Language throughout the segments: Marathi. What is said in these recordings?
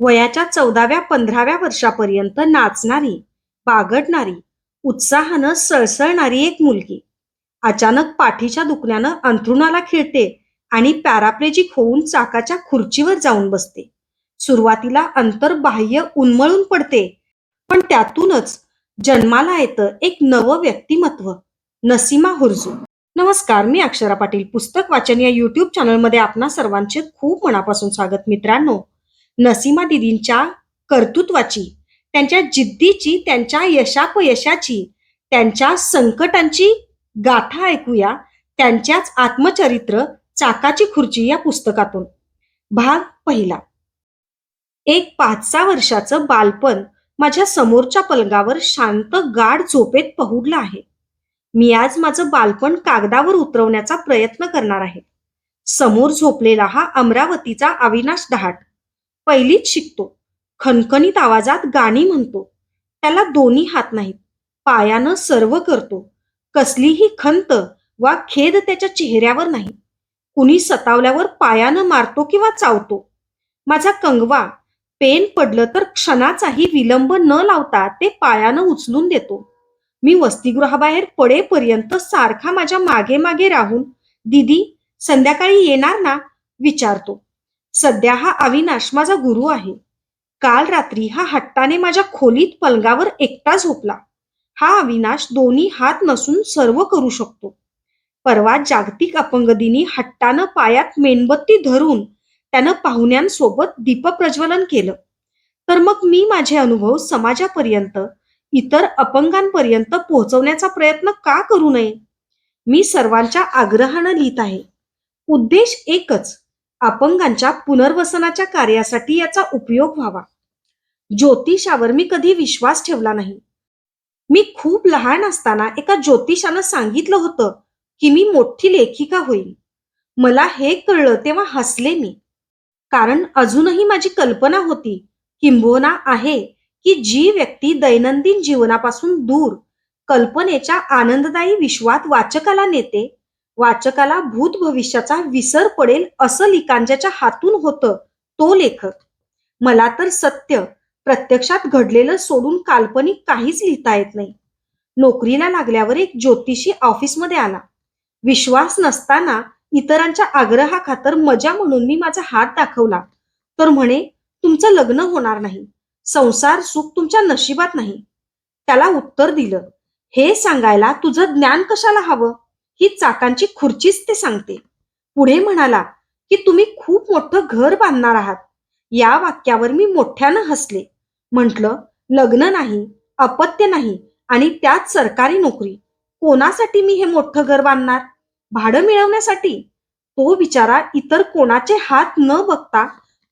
वयाच्या चौदाव्या पंधराव्या वर्षापर्यंत नाचणारी बागडणारी उत्साहानं सळसळणारी एक मुलगी. अचानक पाठीच्या दुखण्यानं अंथरुणाला खिळते आणि पॅराप्लेजिक होऊन चाकाच्या खुर्चीवर जाऊन बसते. सुरुवातीला अंतर्बाह्य उन्मळून पडते पण त्यातूनच जन्माला येतं एक नवं व्यक्तिमत्व नसीमा हुरजू. नमस्कार मी अक्षरा पाटील पुस्तक वाचन या युट्यूब चॅनलमध्ये आपणा सर्वांचे खूप मनापासून स्वागत. मित्रांनो नसीमा दिदींच्या कर्तृत्वाची त्यांच्या जिद्दीची त्यांच्या यशापयशाची त्यांच्या संकटांची गाथा ऐकूया त्यांच्याच आत्मचरित्र चाकाची खुर्ची या पुस्तकातून. भाग पहिला. एक पाच सहा वर्षाचं बालपण माझ्या समोरच्या पलंगावर शांत गाढ झोपेत पहुडलं आहे. मी आज माझं बालपण कागदावर उतरवण्याचा प्रयत्न करणार आहे. समोर झोपलेला हा अमरावतीचा अविनाश डहाट. पहिलीच शिकतो. खणखणीत आवाजात गाणी म्हणतो. त्याला दोन्ही हात नाहीत. पायानं सर्व करतो. कसलीही खंत वा खेद त्याच्या चेहऱ्यावर नाही. कुणी सतावल्यावर पायानं मारतो किंवा चावतो. माझा कंगवा पेन पडलं तर क्षणाचाही विलंब न लावता ते पायानं उचलून देतो. मी वसतिगृहाबाहेर पडेपर्यंत सारखा माझ्या मागे मागे राहून दिदी संध्याकाळी येणार ना? विचारतो. सध्या हा अविनाश माझा गुरु आहे. काल रात्री हा हट्टाने माझ्या खोलीत पलंगावर एकटा झोपला. हा अविनाश दोन्ही हात नसून सर्व करू शकतो. परवा जागतिक अपंग दिनी हट्टानं पायात मेणबत्ती धरून त्यानं पाहुण्यांसोबत दीपप्रज्वलन केलं. तर मग मी माझे अनुभव समाजापर्यंत इतर अपंगांपर्यंत पोहोचवण्याचा प्रयत्न का करू नये? मी सर्वांच्या आग्रहानं लिहित आहे. उद्देश एकच अपंगांच्या पुनर्वसनाच्या कार्यासाठी याचा उपयोग व्हावा. ज्योतिषावर मी कधी विश्वास ठेवला नाही. मी खूप लहान असताना एका ज्योतिषानं सांगितलं होतं की मी मोठी लेखिका होईल. मला हे कळलं तेव्हा हसले मी. कारण अजूनही माझी कल्पना होती किंबहुना आहे की जी व्यक्ती दैनंदिन जीवनापासून दूर कल्पनेच्या आनंददायी विश्वात वाचकाला नेते वाचकाला भूत भविष्याचा विसर पडेल असं लिकांजाच्या हातून होतं तो लेखक. मला तर सत्य प्रत्यक्षात घडलेलं सोडून काल्पनिक काहीच लिहिता येत नाही. नोकरीला लागल्यावर एक ज्योतिषी ऑफिसमध्ये आला. विश्वास नसताना इतरांच्या आग्रहाखातर मजा म्हणून मी माझा हात दाखवला. तर म्हणे तुमचं लग्न होणार नाही. संसार सुख तुमच्या नशिबात नाही. त्याला उत्तर दिलं हे सांगायला तुझं ज्ञान कशाला हवं? ही चाकांची खुर्चीच ते सांगते. पुढे म्हणाला की तुम्ही खूप मोठं घर बांधणार आहात. या वाक्यावर मी मोठ्यानं हसले. म्हटलं लग्न नाही अपत्य नाही आणि त्यात सरकारी नोकरी. कोणासाठी मी हे मोठं घर बांधणार? भाडं मिळवण्यासाठी? तो बिचारा इतर कोणाचे हात न बघता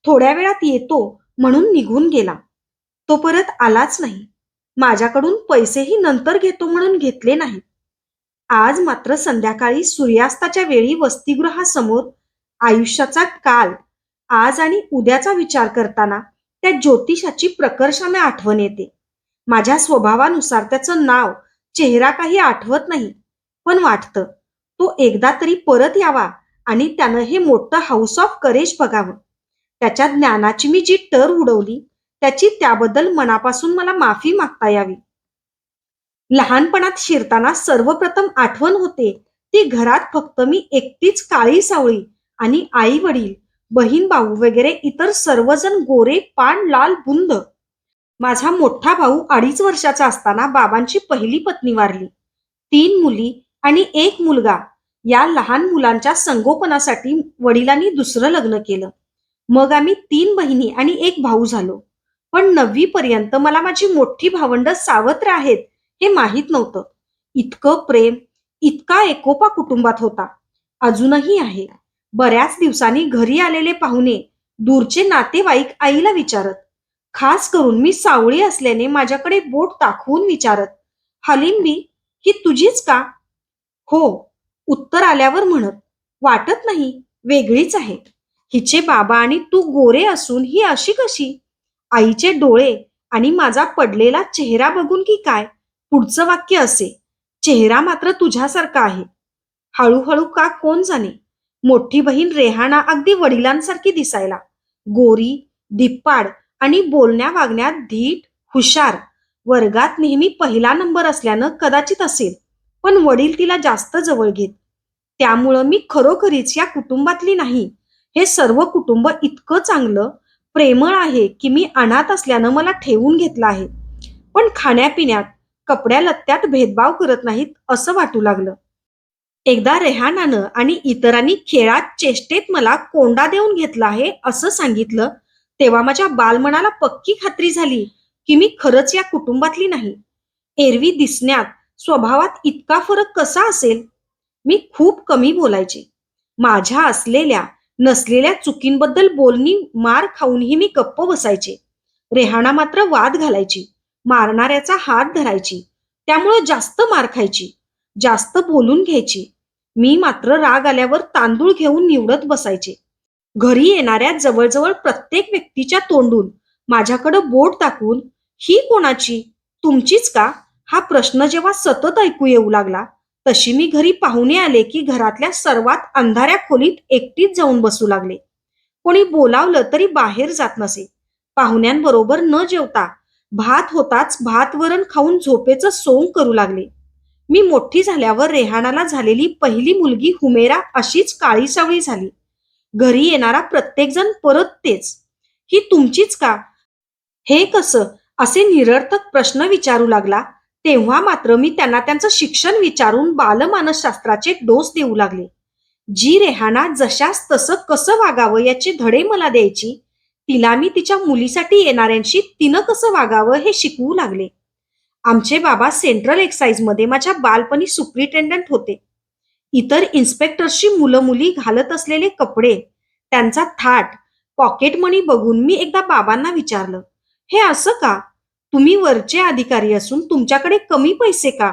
थोड्या वेळात येतो म्हणून निघून गेला. तो परत आलाच नाही. माझ्याकडून पैसेही नंतर घेतो म्हणून घेतले नाहीत. आज मात्र संध्याकाळी सूर्यास्ताच्या वेळी वसतिगृहासमोर आयुष्याचा काल आज आणि उद्याचा विचार करताना त्या ज्योतिषाची प्रकर्षाने आठवण येते. माझ्या स्वभावानुसार त्याचं नाव चेहरा काही आठवत नाही पण वाटतं तो एकदा तरी परत यावा आणि त्यानं हे मोठं हाऊस ऑफ करेज बघावं. त्याच्या ज्ञानाची मी जी टर उडवली त्याची त्याबद्दल मनापासून मला माफी मागता यावी. लहानपणात शिरताना सर्वप्रथम आठवण होते. ती घरात फक्त मी एकटीच काळी सावळी आणि आई वडील बहीण भाऊ वगैरे इतर सर्वजण गोरे पाण लाल बुंद. माझा मोठा भाऊ अडीच वर्षाचा असताना बाबांची पहिली पत्नी वारली. तीन मुली आणि एक मुलगा. या लहान मुलांच्या संगोपनासाठी वडिलांनी दुसरं लग्न केलं. मग आम्ही तीन बहिणी आणि एक भाऊ झालो. पण नववी पर्यंत मला माझी मोठी भावंड सावत्र आहेत. हे माहीत नव्हतं. इतकं प्रेम इतका एकोपा कुटुंबात होता. अजूनही आहे. बऱ्याच दिवसांनी घरी आलेले पाहुणे दूरचे नातेवाईक आईला विचारत. खास करून मी सावळी असल्याने माझ्याकडे बोट दाखवून विचारत. हलिंबी ही तुझीच का? हो उत्तर आल्यावर म्हणत. वाटत नाही वेगळीच आहे. हिचे बाबा आणि तू गोरे असून ही अशी कशी? आईचे डोळे आणि माझा पडलेला चेहरा बघून की काय? पुढचं वाक्य असे चेहरा मात्र तुझ्यासारखा आहे. हळूहळू का कोण जाणे? मोठी बहीण रेहाना अगदी वडिलांसारखी दिसायला. गोरी धिप्पाड आणि बोलण्या वागण्यात धीट हुशार. वर्गात नेहमी पहिला नंबर असल्यानं कदाचित असेल पण वडील तिला जास्त जवळ घेत. त्यामुळं मी खरोखरीच या कुटुंबातली नाही. हे सर्व कुटुंब इतकं चांगलं प्रेमळ आहे की मी अनाथ असल्यानं मला ठेवून घेतलं आहे. पण खाण्यापिण्यात कपड्या लत्त्यात भेदभाव करत नाहीत असं वाटू लागलं. एकदा रेहानानं आणि इतरांनी खेळात चेष्टेत मला कोंडा देऊन घेतला आहे असं सांगितलं तेव्हा माझ्या बालमनाला पक्की खात्री झाली की मी खरंच या कुटुंबातली नाही. एरवी दिसण्यात स्वभावात इतका फरक कसा असेल? मी खूप कमी बोलायचे. माझ्या असलेल्या नसलेल्या चुकींबद्दल बोलणी मार खाऊनही मी गप्प बसायचे. रेहाना मात्र वाद घालायची. मारणाऱ्याचा हात धरायची. त्यामुळं जास्त मार खायची. जास्त बोलून घ्यायची. मी मात्र राग आल्यावर तांदूळ घेऊन निवडत बसायचे. घरी येणाऱ्या जवळजवळ प्रत्येक व्यक्तीच्या तोंडून माझ्याकडं बोट टाकून ही कोणाची? तुमचीच का? हा प्रश्न जेव्हा सतत ऐकू येऊ लागला तशी मी घरी पाहुणे आले की घरातल्या सर्वात अंधाऱ्या खोलीत एकटीच जाऊन बसू लागले. कोणी बोलावलं तरी बाहेर जात नसे. पाहुण्यांबरोबर न जेवता भात होताच भात वरण खाऊन झोपेचं सोंग करू लागले. मी मोठी झाल्यावर रेहाणाला झालेली पहिली मुलगी हुमेरा अशीच काळी सावळी झाली. घरी येणारा प्रत्येक जण परत तेच. ही तुमचीच का? हे कसं? असे निरर्थक प्रश्न विचारू लागला. तेव्हा मात्र मी त्यांना त्यांचं शिक्षण विचारून बालमानसशास्त्राचे डोस देऊ लागले. जी रेहाणा जशास तसं कसं वागावं याचे धडे मला द्यायची? तिला मी तिच्या मुलीसाठी येणाऱ्यांशी तिनं कसं वागावं हे शिकवू लागले. आमचे बाबा सेंट्रल एक्साईजमध्ये माझ्या बालपणी सुप्रिटेंडंट होते. इतर इन्स्पेक्टरशी मुलं मुली घालत असलेले कपडे त्यांचा थाट पॉकेट मनी बघून मी एकदा बाबांना विचारलं हे असं का? तुम्ही वरचे अधिकारी असून तुमच्याकडे कमी पैसे का?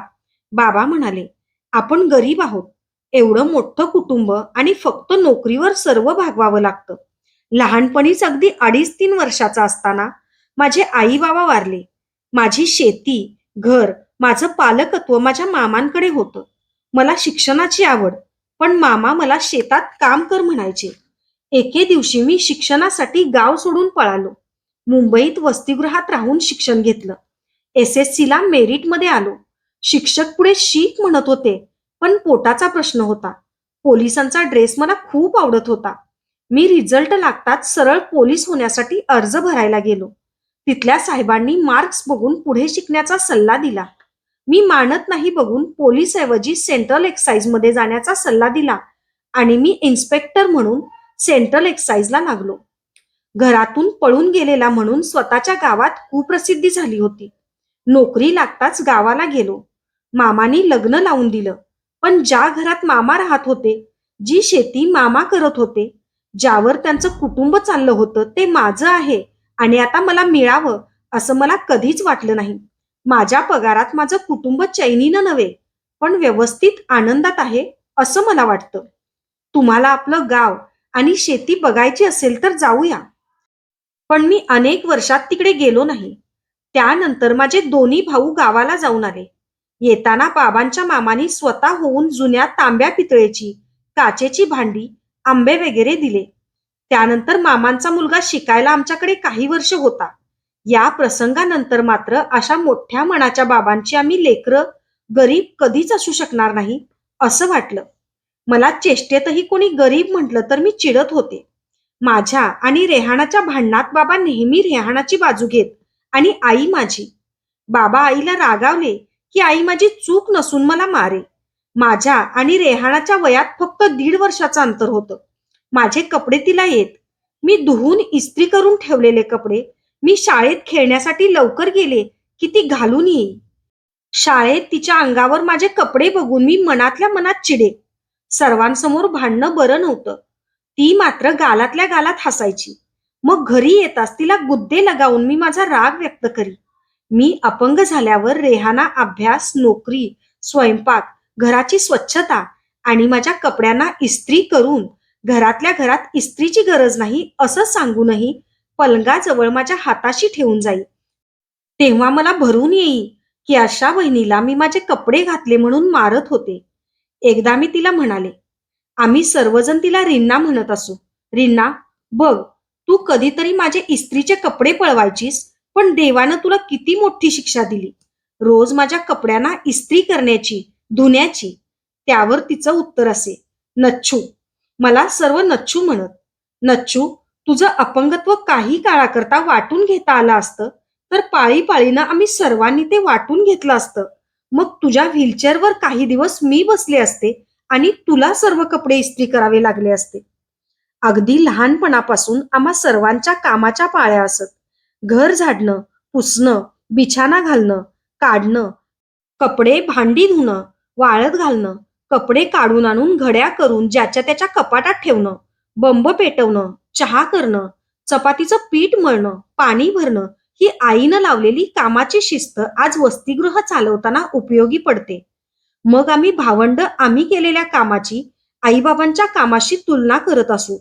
बाबा म्हणाले आपण गरीब आहोत. एवढं मोठं कुटुंब आणि फक्त नोकरीवर सर्व भागवावं लागतं. लहानपणीच अगदी अडीच तीन वर्षाचा असताना माझे आई बाबा वारले. माझी शेती घर माझं पालकत्व माझ्या मामांकडे होतं. मला शिक्षणाची आवड पण मामा मला शेतात काम कर म्हणायचे. एके दिवशी मी शिक्षणासाठी गाव सोडून पळालो. मुंबईत वसतिगृहात राहून शिक्षण घेतलं. एस एस सी ला मेरिटमध्ये आलो. शिक्षक पुढे शीख म्हणत होते पण पोटाचा प्रश्न होता. पोलिसांचा ड्रेस मला खूप आवडत होता. मी रिझल्ट लागताच सरळ पोलीस होण्यासाठी अर्ज भरायला गेलो. तिथल्या साहेबांनी मार्क्स बघून पुढे शिकण्याचा सल्ला दिला. मी मानत नाही बघून पोलीस ऐवजी सेंट्रल एक्साईजमध्ये जाण्याचा सल्ला दिला आणि मी इन्स्पेक्टर म्हणून सेंट्रल एक्साईजला लागलो. घरातून पळून गेलेला म्हणून स्वतःच्या गावात कुप्रसिद्धी झाली होती. नोकरी लागताच गावाला गेलो. मामानी लग्न लावून दिलं. पण ज्या घरात मामा राहत होते जी शेती मामा करत होते ज्यावर त्यांचं कुटुंब चाललं होतं ते माझं आहे आणि आता मला मिळावं असं मला कधीच वाटलं नाही. माझ्या पगारात माझं कुटुंब चैनीनं नव्हे पण व्यवस्थित आनंदात आहे असं मला वाटतं. तुम्हाला आपलं गाव आणि शेती बघायची असेल तर जाऊया. पण मी अनेक वर्षात तिकडे गेलो नाही. त्यानंतर माझे दोन्ही भाऊ गावाला जाऊन आले. येताना बाबांच्या मामानी स्वतः होऊन जुन्या तांब्या पितळेची काचेची भांडी आंबे वगैरे दिले. त्यानंतर मामांचा मुलगा शिकायला आमच्याकडे काही वर्ष होता. या प्रसंगानंतर मात्र अशा मोठ्या मनाच्या बाबांची आम्ही लेकरं गरीब कधीच असू शकणार नाही असं वाटलं. मला चेष्टेतही कोणी गरीब म्हटलं तर मी चिडत होते. माझ्या आणि रेहाणाच्या भांडणात बाबा नेहमी रेहाणाची बाजू घेत आणि आई माझी. बाबा आईला रागावले की आई माझी चूक नसून मला मारे. माझ्या आणि रेहानाच्या वयात फक्त दीड वर्षाचं अंतर होतं. माझे कपडे तिला येत. मी धुवून इस्त्री करून ठेवलेले कपडे. मी शाळेत खेळण्यासाठी लवकर गेले की ती घालून येई शाळेत तिच्या अंगावर माझे कपडे बघून मी मनातल्या मनात चिडे. सर्वांसमोर भांडणं बरं नव्हतं. ती मात्र गालातल्या गालात हसायची. मग घरी येताच तिला गुद्दे लगावून मी माझा राग व्यक्त करी. मी अपंग झाल्यावर रेहाना अभ्यास नोकरी स्वयंपाक घराची स्वच्छता आणि माझ्या कपड्यांना इस्त्री करून घरातल्या घरात इस्त्रीची गरज नाही असं सांगूनही पलंगाजवळ माझ्या हाताशी ठेवून जाई. तेव्हा मला भरून येई की अशा बहिणीला मी माझे कपडे घातले म्हणून मारत होते. एकदा मी तिला म्हणाले आम्ही सर्वजण तिला रिन्ना म्हणत असू. रिन्ना बघ तू कधीतरी माझे इस्त्रीचे कपडे पळवायचीस पण देवानं तुला किती मोठी शिक्षा दिली. रोज माझ्या कपड्यांना इस्त्री करण्याची धुण्याची. त्यावर तिचं उत्तर असे. नच्छू. मला सर्व नच्छू म्हणत. नच्छू तुझं अपंगत्व काही काळाकरता वाटून घेता आलं असतं तर पाळी पाळीनं आम्ही सर्वांनी ते वाटून घेतलं असतं. मग तुझ्या व्हीलचेअरवर काही दिवस मी बसले असते आणि तुला सर्व कपडे इस्त्री करावे लागले असते. अगदी लहानपणापासून आम्हा सर्वांच्या कामाच्या पाळ्या असत. घर झाडणं पुसणं बिछाना घालणं काढणं कपडे भांडी धुणं वाळत घालणं कपडे काढून आणून घड्या करून ज्याच्या त्याच्या कपाटात ठेवणं बंब पेटवणं चहा करणं चपातीचं पीठ मळणं पाणी भरणं ही आईनं लावलेली कामाची शिस्त आज वसतिगृह चालवताना उपयोगी पडते. मग आम्ही भावंड आम्ही केलेल्या कामाची आईबाबांच्या कामाशी तुलना करत असू.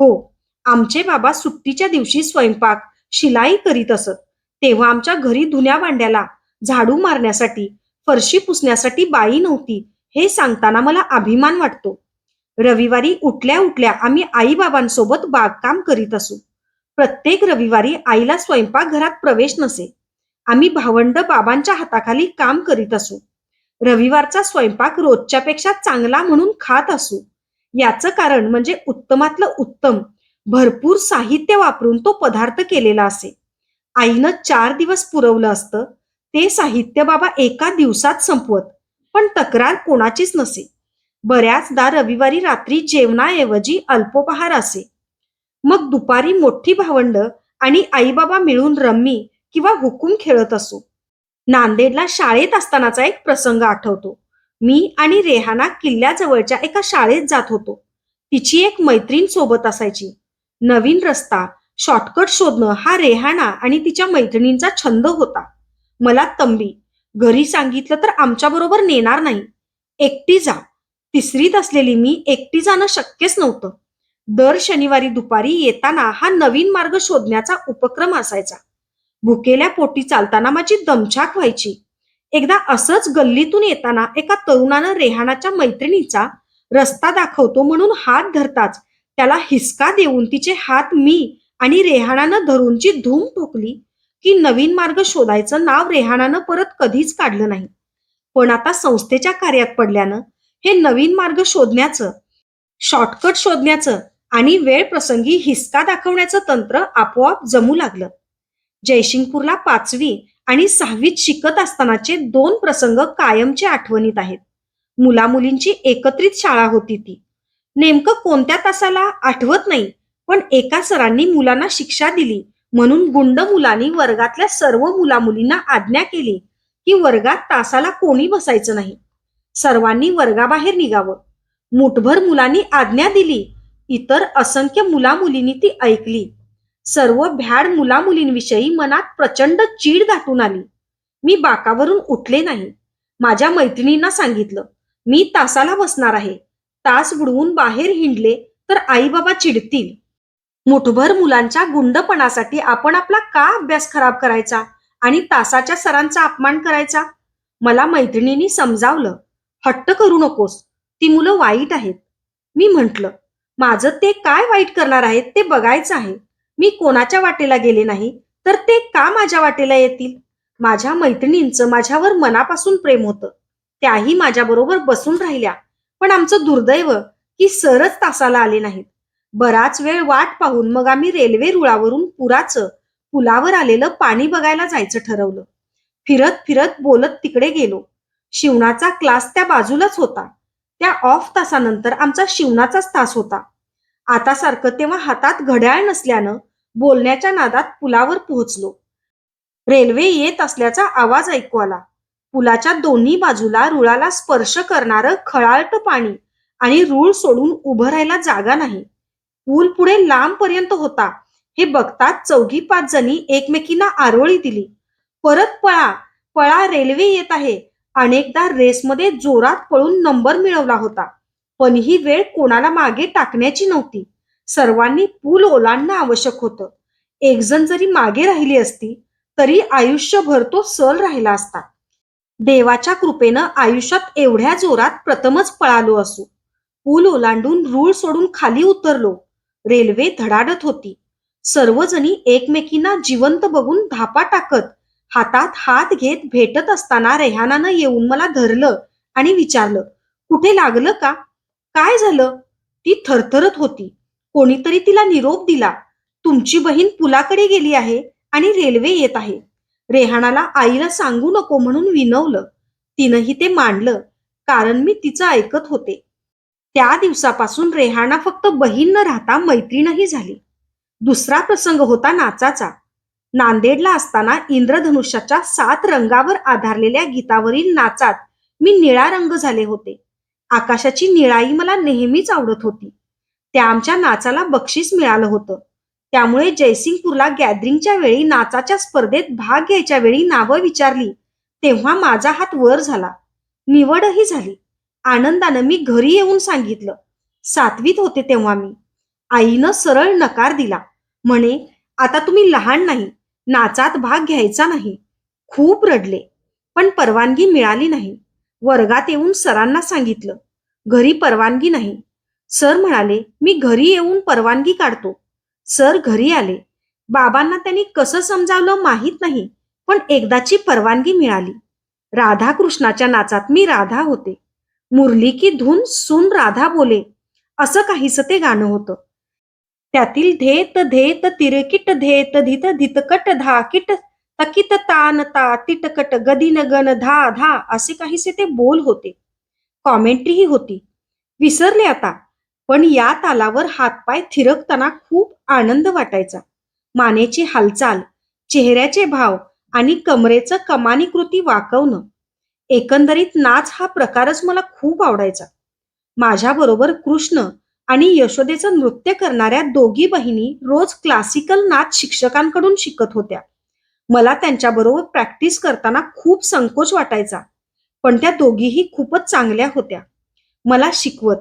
हो आमचे बाबा सुट्टीच्या दिवशी स्वयंपाक शिलाई करीत असत. तेव्हा आमच्या घरी धुन्या भांड्याला झाडू मारण्यासाठी फरशी पुसण्यासाठी बाई नव्हती हे सांगताना मला अभिमान वाटतो. रविवारी उठल्या उठल्या आम्ही आईबाबांसोबत बागकाम करीत असू. प्रत्येक रविवारी आईला स्वयंपाकघरात प्रवेश नसे. आम्ही भावंड बाबांच्या हाताखाली काम करीत असू. रविवारचा स्वयंपाक रोजच्यापेक्षा चांगला म्हणून खात असू. याचं कारण म्हणजे उत्तमातलं उत्तम भरपूर साहित्य वापरून तो पदार्थ केलेला असे. आईनं चार दिवस पुरवलं असतं ते साहित्य बाबा एका दिवसात संपवत पण तक्रार कोणाचीच नसे. बऱ्याचदा रविवारी रात्री जेवणाऐवजी अल्पोपहार असे. मग दुपारी मोठी भावंड आणि आईबाबा मिळून रम्मी किंवा हुकूम खेळत असो. नांदेडला शाळेत असतानाचा एक प्रसंग आठवतो. मी आणि रेहाना किल्ल्याजवळच्या एका शाळेत जात होतो. तिची एक मैत्रीण सोबत असायची. नवीन रस्ता शॉर्टकट शोधणं हा रेहाना आणि तिच्या मैत्रिणींचा छंद होता. मला तंबी. घरी सांगितलं तर आमच्या बरोबर नेणार नाही. एकटी जा. तिसरीत असलेली मी एकटी जाणं शक्यच नव्हतं. दर शनिवारी दुपारी येताना हा नवीन मार्ग शोधण्याचा उपक्रम असायचा. भुकेल्या पोटी चालताना माझी दमछाक व्हायची. एकदा असंच गल्लीतून येताना एका तरुणानं रेहानाच्या मैत्रिणीचा रस्ता दाखवतो म्हणून हात धरताच त्याला हिसका देऊन तिचे हात मी आणि रेहानानं धरूनची धूम ठोकली की नवीन मार्ग शोधायचं नाव रेहानानं परत कधीच काढलं नाही. पण आता संस्थेच्या कार्यात पडल्यानं हे नवीन मार्ग शोधण्याचं शॉर्टकट शोधण्याचं आणि वेळ प्रसंगी हिसका दाखवण्याचं तंत्र आपोआप जमू लागलं. जयसिंगपूरला पाचवी आणि सहावीत शिकत असतानाचे दोन प्रसंग कायमचे आठवणीत आहेत. मुलामुलींची एकत्रित शाळा होती ती. नेमकं कोणत्या तासाला आठवत नाही पण एका सरांनी मुलांना शिक्षा दिली म्हणून गुंड मुलांनी वर्गातल्या सर्व मुलामुलींना आज्ञा केली की वर्गात तासाला कोणी बसायचं नाही. सर्वांनी वर्गाबाहेर निघावं. मुठभर मुलांनी आज्ञा दिली. इतर असंख्य मुलामुलींनी ती ऐकली. सर्व भ्याड मुलामुलींविषयी मनात प्रचंड चीड दाटून आली. मी बाकावरून उठले नाही. माझ्या मैत्रिणींना सांगितलं मी तासाला बसणार आहे. तास बुडवून बाहेर हिंडले तर आई बाबा चिडतील. मुठभर मुलांच्या गुंडपणासाठी आपण आपला का अभ्यास खराब करायचा आणि तासाच्या सरांचा अपमान करायचा? मला मैत्रिणींनी समजावलं हट्ट करू नकोस ती मुलं वाईट आहेत. मी म्हटलं माझं ते काय वाईट करणार आहेत ते बघायचं आहे. मी कोणाच्या वाटेला गेले नाही तर ते का माझ्या वाटेला येतील? माझ्या मैत्रिणींचं माझ्यावर मनापासून प्रेम होतं. त्याही माझ्याबरोबर बसून राहिल्या. पण आमचं दुर्दैव की सरच तासाला आले नाहीत. बराच वेळ वाट पाहून मग आम्ही रेल्वे रुळावरून पुराचं पुलावर आलेलं पाणी बघायला जायचं ठरवलं. फिरत फिरत बोलत तिकडे गेलो. शिवणाचा क्लास त्या बाजूलाच होता. त्या ऑफ तासानंतर आमचा शिवणाचाच तास होता. आता सारखं तेव्हा हातात घड्याळ नसल्यानं बोलण्याच्या नादात पुलावर पोहोचलो. रेल्वे येत असल्याचा आवाज ऐकू आला. पुलाच्या दोन्ही बाजूला रुळाला स्पर्श करणारं खळाळट पाणी आणि रूळ सोडून उभं राहायला जागा नाही. पूल पुढे लांब पर्यंत होता. हे बघताच चौघी पाच जणी एकमेकींना आरोळी दिली. परत पळा पळा रेल्वे येत आहे. अनेकदा रेसमध्ये जोरात पळून नंबर मिळवला होता. पण ही वेळ कोणाला मागे टाकण्याची नव्हती. सर्वांनी पूल ओलांडणं आवश्यक होतं. एक जण जरी मागे राहिली असती तरी आयुष्यभर तो सल राहिला असता. देवाच्या कृपेनं आयुष्यात एवढ्या जोरात प्रथमच पळालो असू. पूल ओलांडून रूळ सोडून खाली उतरलो. रेल्वे धडाडत होती. सर्वजणी एकमेकींना जिवंत बघून धापा टाकत हातात हात घेत भेटत असताना रेहानानं येऊन मला धरलं आणि विचारलं कुठे लागलं का? काय झालं? ती थरथरत होती. कोणीतरी तिला निरोप दिला तुमची बहीण पुलाकडे गेली आहे आणि रेल्वे येत आहे. रेहानाला आईला सांगू नको म्हणून विनवलं. तिनंही ते मांडलं कारण मी तिचं ऐकत होते. त्या दिवसापासून रेहाना फक्त बहीण न राहता मैत्रीणही झाली. दुसरा प्रसंग होता नाचाचा. नांदेडला असताना इंद्रधनुष्याच्या सात रंगावर आधारलेल्या गीतावरील नाचात मी निळा रंग झाले होते. आकाशाची निळाई मला नेहमीच आवडत होती. त्या आमच्या नाचाला बक्षीस मिळालं होतं. त्यामुळे जयसिंगपूरला गॅदरिंगच्या वेळी नाचाच्या स्पर्धेत भाग घ्यायच्या वेळी नावं विचारली तेव्हा माझा हात वर झाला. निवडही झाली. आनंदानं मी घरी येऊन सांगितलं. सातवीत होते तेव्हा मी. आईनं सरळ नकार दिला. म्हणे आता तुम्ही लहान नाही. नाचात भाग घ्यायचा नाही. खूप रडले. पण परवानगी मिळाली नाही. वर्गात येऊन सरांना सांगितलं. घरी परवानगी नाही. सर म्हणाले मी घरी येऊन परवानगी काढतो. सर घरी आले. बाबांना त्यांनी कसं समजावलं माहीत नाही पण एकदाची परवानगी मिळाली. राधाकृष्णाच्या नाचात मी राधा होते. मुरली की धून सुन राधा बोले असं काहीसं ते गाणं होतं. त्यातील धेत धेत तिरकिट धेत धित धितकट धा किट तकित तान ता तिटकट गदिन गण धा धा असे काहीसे ते बोल होते. कॉमेंट्रीही होती. विसरले आता पण या तालावर हातपाय थिरकताना खूप आनंद वाटायचा. मानेची हालचाल चेहऱ्याचे भाव आणि कमरेचं कमानीकृती वाकवणं. एकंदरीत नाच हा प्रकारच मला खूप आवडायचा. माझ्याबरोबर कृष्ण आणि यशोदेचं नृत्य करणाऱ्या दोघी बहिणी रोज क्लासिकल नाच शिक्षकांकडून शिकत होत्या. मला त्यांच्याबरोबर प्रॅक्टिस करताना खूप संकोच वाटायचा पण त्या दोघीही खूपच चांगल्या होत्या. मला शिकवत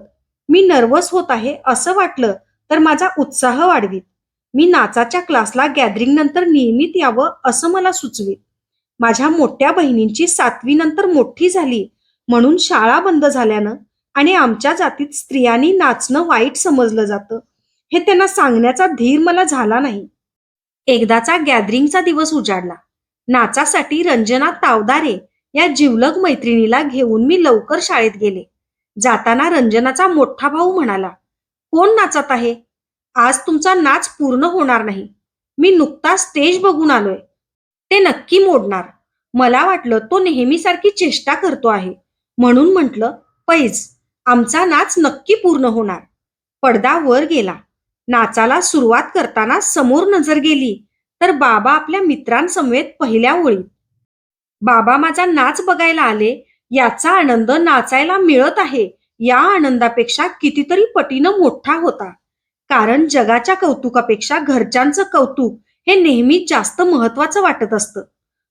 मी नर्वस होत आहे असं वाटलं तर माझा उत्साह वाढवीत. मी नाचाच्या क्लासला गॅदरिंग नंतर नियमित यावं असं मला सुचवीत. माझ्या मोठ्या बहिणींची सातवी नंतर मोठी झाली म्हणून शाळा बंद झाल्यानं आणि आमच्या जातीत स्त्रियांनी नाचणं वाईट समजलं जातं. हे त्यांना सांगण्याचा धीर मला झाला नाही. एकदाचा गॅदरिंगचा दिवस उजाडला. नाचासाठी रंजना तावदारे या जिवलग मैत्रिणीला घेऊन मी लवकर शाळेत गेले. जाताना रंजनाचा मोठा भाऊ म्हणाला कोण नाचत आहे? आज तुमचा नाच पूर्ण होणार नाही. मी नुकता स्टेज बघून आलोय. ते नक्की मोडणार. मला वाटलं तो नेहमीसारखी चेष्टा करतो आहे. म्हणून म्हटलं पैज आमचा नाच नक्की पूर्ण होणार. पडदा वर गेला. नाचाला सुरुवात करताना समोर नजर गेली तर बाबा आपल्या मित्रांसमवेत पहिल्या ओळीत. बाबा माझा नाच बघायला आले. याचा आनंद नाचायला मिळत आहे. या आनंदापेक्षा कितीतरी पटीनं मोठा होता. कारण जगाच्या कौतुकापेक्षा घरच्यांचं कौतुक हे नेहमीच जास्त महत्वाचं वाटत असतं.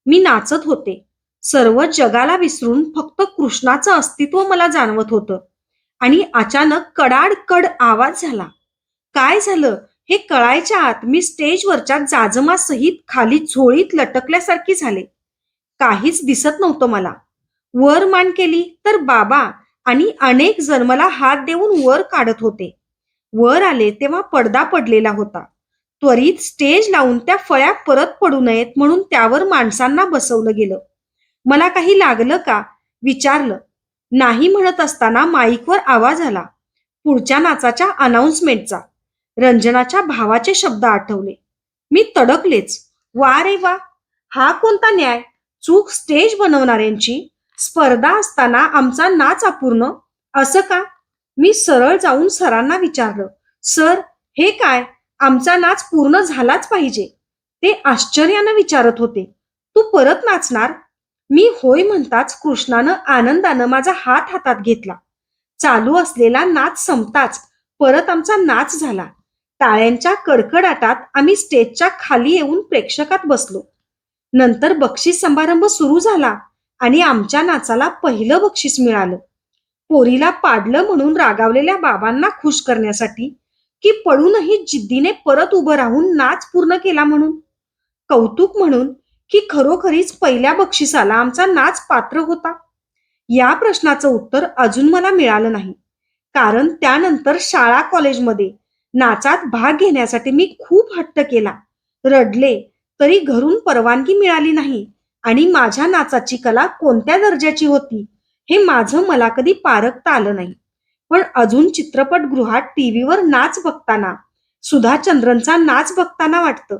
मी नाचत होते. सर्व जगाला विसरून फक्त कृष्णाचं अस्तित्व मला जाणवत होतं. आणि अचानक कडाडकड आवाज झाला. काय झालं? हे कळायच्या आत मी स्टेजवरच्या जाजमासहित खाली झोळीत लटकल्यासारखी झाले. काहीच दिसत नव्हतं मला. वर मान केली तर बाबा आणि अनेक जण मला हात देऊन वर काढत होते. वर आले तेव्हा पडदा पडलेला होता. त्वरित स्टेज लावून त्या फळ्या परत पडू नयेत म्हणून त्यावर माणसांना बसवलं गेलं. मला काही लागलं का? विचारलं. नाही म्हणत असताना माईकवर आवाज आला. पुढच्या नाचाच्या अनाउन्समेंटचा रंजनाच्या भावाचे शब्द आठवले. मी तडकलेच. वा रे वा. हा कोणता न्याय? चूक स्टेज बनवणाऱ्यांची? स्पर्धा असताना आमचा नाच अपूर्ण? असं का? मी सरळ जाऊन सरांना विचारलं. सर हे काय? आमचा नाच पूर्ण झालाच पाहिजे. ते आश्चर्यानं विचारत होते. तू परत नाचणार? मी होय म्हणताच कृष्णानं आनंदानं माझा हात हातात घेतला. चालू असलेला नाच संपताच परत आमचा नाच झाला. टाळ्यांच्या कडकडाटात आम्ही स्टेजच्या खाली येऊन प्रेक्षकात बसलो. नंतर बक्षीस समारंभ सुरू झाला आणि आमच्या नाचाला पहिलं बक्षीस मिळालं. पोरीला पाडलं म्हणून रागावलेल्या बाबांना खुश करण्यासाठी की पडूनही जिद्दीने परत उभं राहून नाच पूर्ण केला म्हणून? कौतुक म्हणून की खरोखरीच पहिल्या बक्षिसाला आमचा नाच पात्र होता? या प्रश्नाचं उत्तर अजून मला मिळालं नाही. कारण त्यानंतर शाळा कॉलेजमध्ये नाचात भाग घेण्यासाठी मी खूप हट्ट केला. रडले तरी घरून परवानगी मिळाली नाही आणि माझ्या नाचाची कला कोणत्या दर्जाची होती हे माझं मला कधी पारखता आलं नाही. पण अजून चित्रपटगृहात टीव्हीवर नाच बघताना सुधा चंद्रनचा नाच बघताना वाटतं.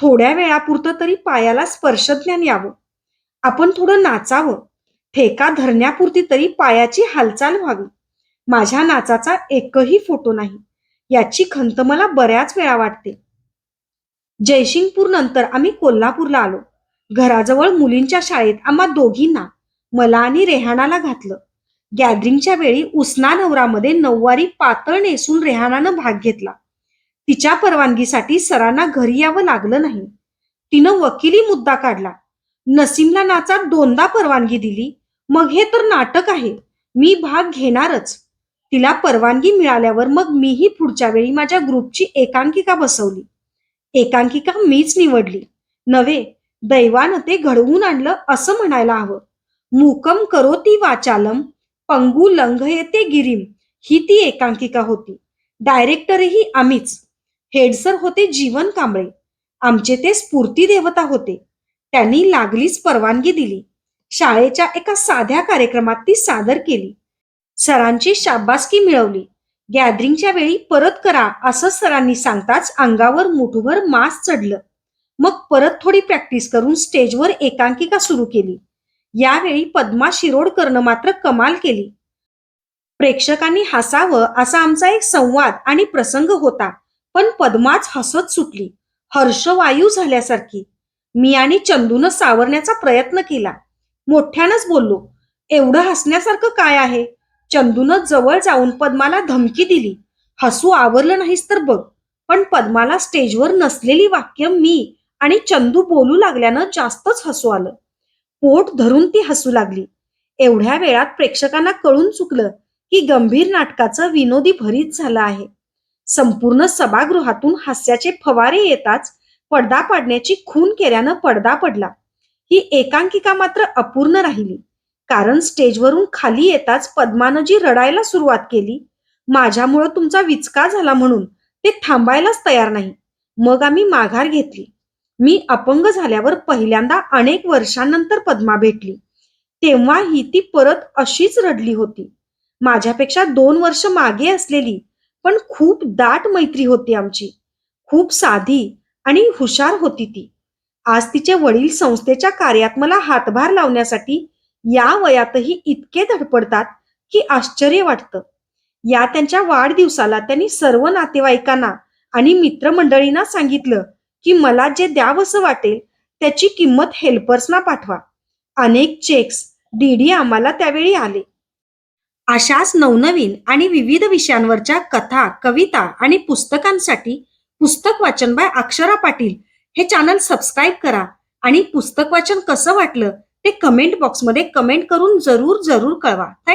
थोड्या वेळापुरतं तरी पायाला स्पर्शज्ञान यावं. आपण थोडं नाचावं. ठेका धरण्यापुरती तरी पायाची हालचाल व्हावी. माझ्या नाचाचा एकही फोटो नाही. याची खंत मला बऱ्याच वेळा वाटते. जयसिंगपूर नंतर आम्ही कोल्हापूरला आलो. घराजवळ मुलींच्या शाळेत आम्हा दोघींना मला आणि रेहाणाला घातलं. गॅदरिंगच्या वेळी उस्ना नवरामध्ये नऊवारी पातळ नेसून रेहानानं भाग घेतला. तिच्या परवानगीसाठी सरांना घरी यावं लागलं नाही. तिनं वकिली मुद्दा काढला. नसीमला नाचात दोनदा परवानगी दिली. मग हे तर नाटक आहे. मी भाग घेणारच. तिला परवानगी मिळाल्यावर मग मीही पुढच्या वेळी माझ्या ग्रुपची एकांकिका बसवली. एकांकिका मीच निवडली. नव्हे दैवानं ते घडवून आणलं असं म्हणायला हवं. मुक्कम करो ती वाचालम. पंगू लंघयते गिरीम. ही ती एकांकिका होती. डायरेक्टरही आम्हीच हेडसर होते जीवन कांबळे. आमचे ते स्फूर्ती देवता होते. त्यांनी लागलीच परवानगी दिली. शाळेच्या एका साध्या कार्यक्रमात ती सादर केली. सरांची शाबासकी मिळवली. गॅदरिंगच्या वेळी परत करा असं सरांनी सांगताच अंगावर मुठभर मास चढलं. मग परत थोडी प्रॅक्टिस करून स्टेजवर एकांकिका सुरू केली. यावेळी पद्मा शिरोडकरनं मात्र कमाल केली. प्रेक्षकांनी हसावं असा आमचा एक संवाद आणि प्रसंग होता पण पद्माच हसत सुटली. हर्षवायू झाल्यासारखी. मी आणि चंदून सावरण्याचा प्रयत्न केला. मोठ्यानंच बोललो एवढं हसण्यासारखं काय आहे? चंदून जवळ जाऊन पद्माला धमकी दिली. हसू आवरलं नाहीस तर बघ पण पद्माला स्टेजवर नसलेली वाक्य मी आणि चंदू बोलू लागल्यानं जास्तच हसू आलं. पोट धरून ती हसू लागली. एवढ्या वेळात प्रेक्षकांना कळून चुकलं की गंभीर नाटकाचं विनोदी भरीत झालं आहे. संपूर्ण सभागृहातून हास्याचे फवारे येताच पडदा पाडण्याची खून केल्यानं पडदा पडला. ही एकांकिका मात्र अपूर्ण राहिली. कारण स्टेजवरून खाली येताच पद्मानं जी रडायला सुरुवात केली. माझ्यामुळं तुमचा विचका झाला म्हणून ते थांबायलाच तयार नाही. मग आम्ही माघार घेतली. मी अपंग झाल्यावर पहिल्यांदा अनेक वर्षांनंतर पद्मा भेटली. तेव्हा ही ती परत अशीच रडली होती. माझ्यापेक्षा दोन वर्ष मागे असलेली पण खूप दाट मैत्री होती आमची. खूप साधी आणि हुशार होती ती. आज तिचे वडील संस्थेच्या कार्यात मला हातभार लावण्यासाठी या वयातही इतके धडपडतात की आश्चर्य वाटतं. या त्यांच्या वाढदिवसाला त्यांनी सर्व नातेवाईकांना आणि मित्रमंडळींना सांगितलं की मला जे द्यावंसं वाटेल त्याची किंमत हेल्पर्सना पाठवा. अनेक चेक्स डीडी आम्हाला त्यावेळी आले. अशाच नवनवीन आणि विविध विषयांवरच्या कथा कविता आणि पुस्तकांसाठी पुस्तक वाचन बाय अक्षरा पाटील हे चॅनल सबस्क्राईब करा आणि पुस्तक वाचन कसं वाटलं ते कमेंट बॉक्समध्ये कमेंट करून जरूर जरूर कळवा. थँक्यू